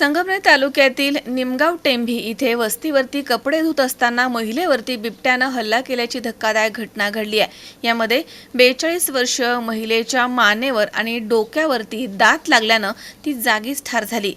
संगमनेर तालुक्यातील निमगाव टेंभी इथे वस्तीवरती कपडे धुत असताना महिलेवरती बिबट्यानं हल्ला केल्याची धक्कादायक घटना घडली आहे. यामध्ये बेचाळीस वर्ष महिलेच्या मानेवर आणि डोक्यावरती दात लागल्यानं ती जागीच ठार झाली.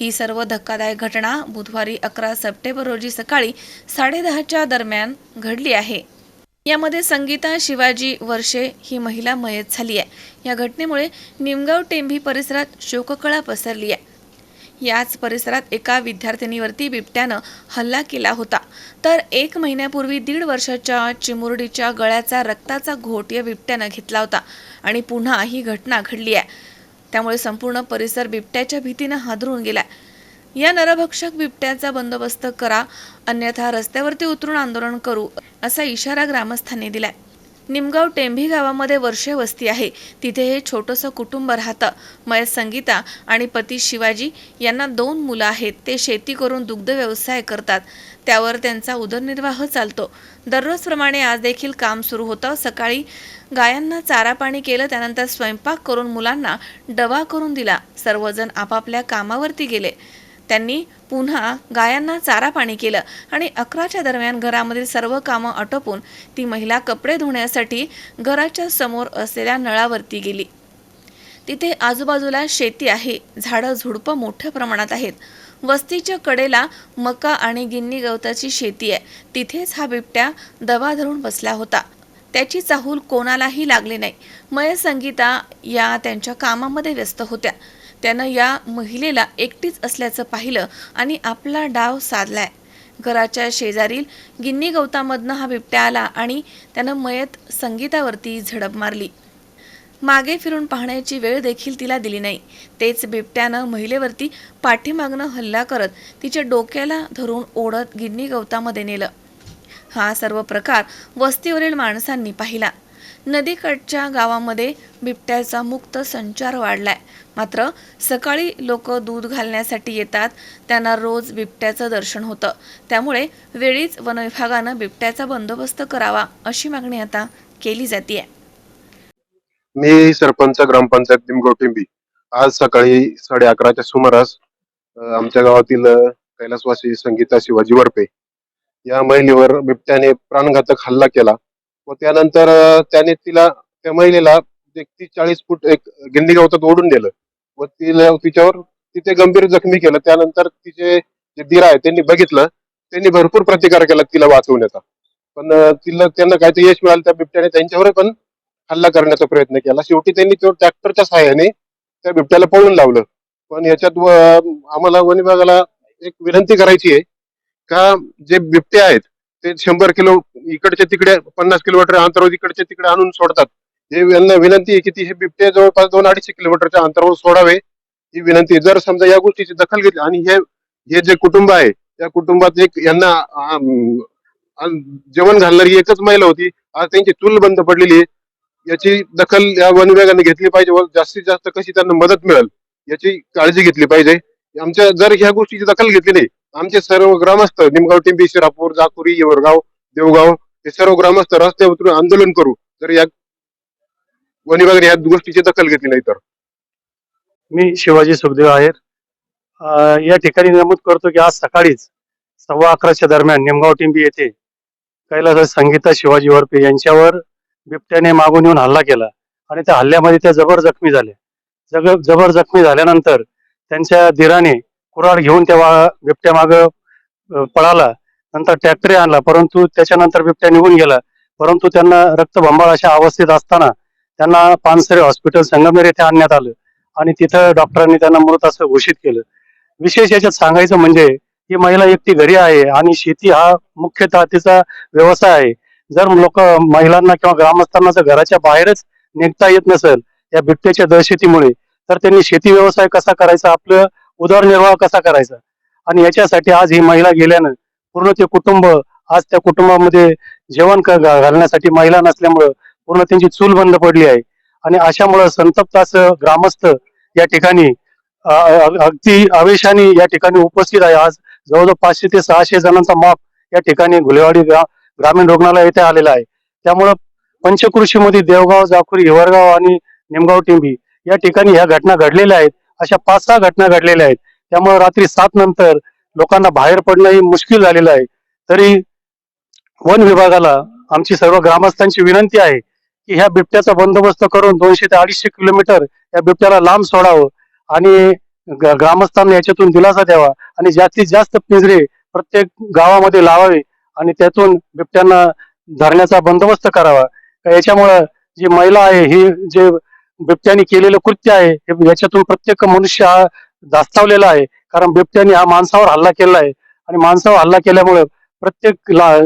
ही सर्व धक्कादायक घटना बुधवारी अकरा सप्टेंबर रोजी सकाळी साडेदहाच्या दरम्यान घडली आहे. यामध्ये संगीता शिवाजी वर्षे ही महिला मयत झाली आहे. या घटनेमुळे निमगाव टेंभी परिसरात शोककळा पसरली आहे. याच परिसरात एका विद्यार्थिनीवरती बिबट्यानं हल्ला केला होता. तर एक महिन्यापूर्वी दीड वर्षाच्या चिमुरडीच्या गळ्याचा रक्ताचा घोट या बिबट्यानं घेतला होता आणि पुन्हा ही घटना घडली आहे. त्यामुळे संपूर्ण परिसर बिबट्याच्या भीतीनं हादरून गेला या नरभक्षक बिबट्याचा बंदोबस्त करा अन्यथा रस्त्यावरती उतरून आंदोलन करू असा इशारा ग्रामस्थांनी दिलाय. निमगाव टेंभी गावामध्ये वर्षे वस्ती आहे. तिथे हे छोटंसं कुटुंब राहतं. मयत संगीता आणि पती शिवाजी यांना दोन मुलं आहेत. ते शेती करून दुग्ध व्यवसाय करतात. त्यावर त्यांचा उदरनिर्वाह चालतो. दररोजप्रमाणे आज देखील काम सुरू होतं. सकाळी गायांना चारा पाणी केलं त्यानंतर स्वयंपाक करून मुलांना डबा करून दिला. सर्वजण आपापल्या कामावरती गेले. त्यांनी पुन्हा गायांना चारा पाणी केलं आणि अकराच्या दरम्यान घरामधील सर्व कामं आटोपून ती महिला कपडे धुण्यासाठी घराच्या समोर असलेल्या नळावरती गेली. तिथे आजूबाजूला शेती आहे झाडं झुडपं मोठ्या प्रमाणात आहेत. वस्तीच्या कडेला मका आणि गिन्नी गवताची शेती आहे. तिथेच हा बिबट्या दबा धरून बसला होता. त्याची चाहूल कोणालाही लागली नाही. मय संगीता या त्यांच्या कामामध्ये व्यस्त होत्या. त्यानं या महिलेला एकटीच असल्याचं पाहिलं आणि आपला डाव साधलाय. घराच्या शेजारील गिन्नी गवतामधनं हा बिबट्या आला आणि त्यानं मयत संगीतावरती झडप मारली. मागे फिरून पाहण्याची वेळ देखील तिला दिली नाही. तेच बिबट्यानं महिलेवरती पाठीमागनं हल्ला करत तिच्या डोक्याला धरून ओढत गिन्नी गवतामध्ये नेलं. हा सर्व प्रकार वस्तीवरील माणसांनी पाहिला. नदीकडच्या गावामध्ये बिबट्याचा मुक्त संचार वाढलाय. मात्र सकाळी लोक दूध घालण्यासाठी येतात. त्यांना रोज बिबट्याचं दर्शन होतं. त्यामुळे वेळीच वनविभागानं बिबट्याचा बंदोबस्त करावा अशी मागणी आता केली जाते मी सरपंच ग्रामपंचायत निमगाव आज सकाळी साडे अकराच्या सुमारास आमच्या गावातील कैलासवासी संगीता शिवाजी वरपे. या महिलेवर बिबट्याने प्राणघातक हल्ला केला. व त्यानंतर त्याने तिला त्या महिलेला एक तीस चाळीस फूट एक गिंडी गवतात ओढून नेलं व तिला तिच्यावर तिथे गंभीर जखमी केलं. त्यानंतर तिचे जे दीर आहे त्यांनी बघितलं. त्यांनी भरपूर प्रतिकार केला तिला वाचवण्याचा. पण तिला त्यांना काहीतरी यश मिळालं त्या बिबट्याने त्यांच्यावर पण हल्ला करण्याचा प्रयत्न केला. शेवटी त्यांनी तो ट्रॅक्टरच्या सहाय्याने त्या बिबट्याला पळून लावलं. पण याच्यात व- आम्हाला वन विभागाला एक विनंती करायची आहे का जे बिबटे आहेत ते शंभर किलो इकडच्या तिकडे पन्नास किलोमीटर अंतरावर इकडच्या तिकडे आणून सोडतात. हे यांना विनंती आहे की ती हे बिबटे जवळपास दोन अडीचशे किलोमीटरच्या अंतरावर सोडावे. ही विनंती जर समजा या गोष्टीची दखल घेतली आणि हे हे जे कुटुंब आहे त्या कुटुंबात एक यांना जेवण घालणारी एकच महिला होती. आज त्यांची चूल बंद पडलेली आहे. याची दखल या वन विभागाने घेतली पाहिजे व जास्तीत जास्त कशी त्यांना मदत मिळेल याची काळजी घेतली पाहिजे. आमच्या जर ह्या गोष्टीची दखल घेतली नाही आमचे सर्व ग्रामस्थ निमगाव टिंबी शिरापूर जाकुरी येवरगाव देवगाव हे सर्व ग्रामस्थ रस्त्यावर उतरून आंदोलन करू. तर या वन विभागाने या गोष्टीची दखल घेतली नाही तर. मी शिवाजी सुखदेव आहेर. या ठिकाणी नमूद करतो की आज सकाळीच सव्वा अकराच्या दरम्यान निमगाव टिंबी येथे कैलास संगीता शिवाजी वरपे यांच्यावर बिबट्याने मागून येऊन हल्ला केला आणि त्या हल्ल्यामध्ये त्या जबर जखमी झाल्या. जग जबर जखमी झाल्यानंतर त्यांच्या दिराने कुराड घेऊन त्या बिबट्या माग पळाला. नंतर ट्रॅक्टरी आणला परंतु त्याच्यानंतर बिबट्या निघून गेला. परंतु त्यांना रक्तभंबाळ अशा अवस्थेत असताना त्यांना पानसरे हॉस्पिटल संगमनेर येथे आणण्यात आलं आणि तिथं डॉक्टरांनी त्यांना मृत असं घोषित केलं. विशेष याच्यात सांगायचं म्हणजे ही महिला एकटी घरी आहे आणि शेती हा मुख्यतः तिचा व्यवसाय आहे. जर लोक महिलांना किंवा ग्रामस्थांना जर घराच्या बाहेरच निघता येत नसेल या बिबट्याच्या दहशतीमुळे तर त्यांनी शेती व्यवसाय कसा करायचा आपलं उदरनिर्वाह कसा करायचा? आणि याच्यासाठी आज ही महिला गेल्यानं पूर्ण ते कुटुंब आज त्या कुटुंबामध्ये जेवण क- घा- घालण्यासाठी महिला नसल्यामुळं पूर्ण त्यांची चूल बंद पडली आहे. आणि अशामुळं संतप्त असं ग्रामस्थ या ठिकाणी अगदी आवेशाने या ठिकाणी उपस्थित आहे. आज जवळजवळ पाचशे ते सहाशे जणांचा माप या ठिकाणी घुलेवाडी ग्रा- ग्रामीण रुग्णालय येथे आलेला आहे. त्यामुळं पंचकृषीमध्ये देवगाव जाखुरी हिवरगाव आणि निमगाव टिंबी या ठिकाणी ह्या घटना घडलेल्या आहेत. अशा पाच सहा घटना घडलेल्या आहेत. त्यामुळे रात्री सात नंतर लोकांना बाहेर पडणं हे मुश्किल झालेलं आहे. तरी वन विभागाला आमची सर्व ग्रामस्थांची विनंती आहे की ह्या बिबट्याचा बंदोबस्त करून दोनशे ते अडीचशे किलोमीटर या बिबट्याला लांब सोडावं आणि ग्रामस्थांना याच्यातून दिलासा द्यावा आणि जास्तीत जास्त पिंजरे प्रत्येक गावामध्ये लावावे आणि त्यातून बिबट्यांना धरण्याचा बंदोबस्त करावा. याच्यामुळं जी महिला आहे ही जे बिबट्याने केलेलं कृत्य आहे हे याच्यातून प्रत्येक मनुष्य जास्तावलेला आहे. कारण बिबट्याने हा माणसावर हल्ला केला आहे. आणि माणसावर हल्ला केल्यामुळे प्रत्येक ला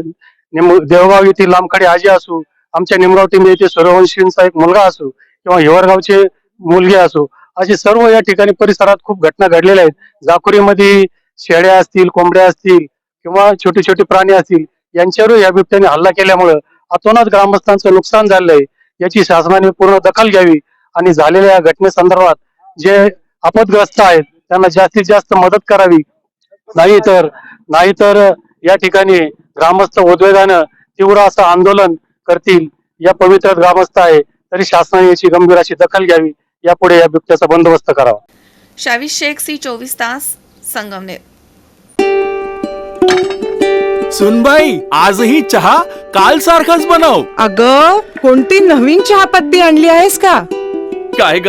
निम- देवगाव येथील लांबकडे आजी असू आमच्या निमगाव टीम येथे सूर्यवंशींचा एक मुलगा असो किंवा हिवरगावचे मुलगे असो असे सर्व या ठिकाणी परिसरात खूप घटना घडलेल्या आहेत. जाकुरीमध्ये शेळ्या असतील कोंबड्या असतील किंवा छोटे छोटे प्राणी असतील यांच्यावर या बिबट्याने हल्ला केल्यामुळं अतोनात ग्रामस्थांचं नुकसान झालं आहे याची शासनाने पूर्ण दखल घ्यावी आणि झालेल्या या घटनेसंदर्भात जे आपदग्रस्त आहेत. त्यांना जास्तीत जास्त मदत करावी. नाहीतर नाहीतर या ठिकाणी ग्रामस्थ उद्वेगानं तीव्र असं आंदोलन करतील. या पवित्र ग्रामस्थ आहे. तरी शासनाने याची गंभीर अशी दखल घ्यावी. यापुढे या बिबट्याचा बंदोबस्त करावा. शावीस शेख सी चोवीस तास संगमनेर सुनबाई आजही चहा काल सारखाच बनव. अग कोणती नवीन चहापत्ती आणली आहेस का? काय ग?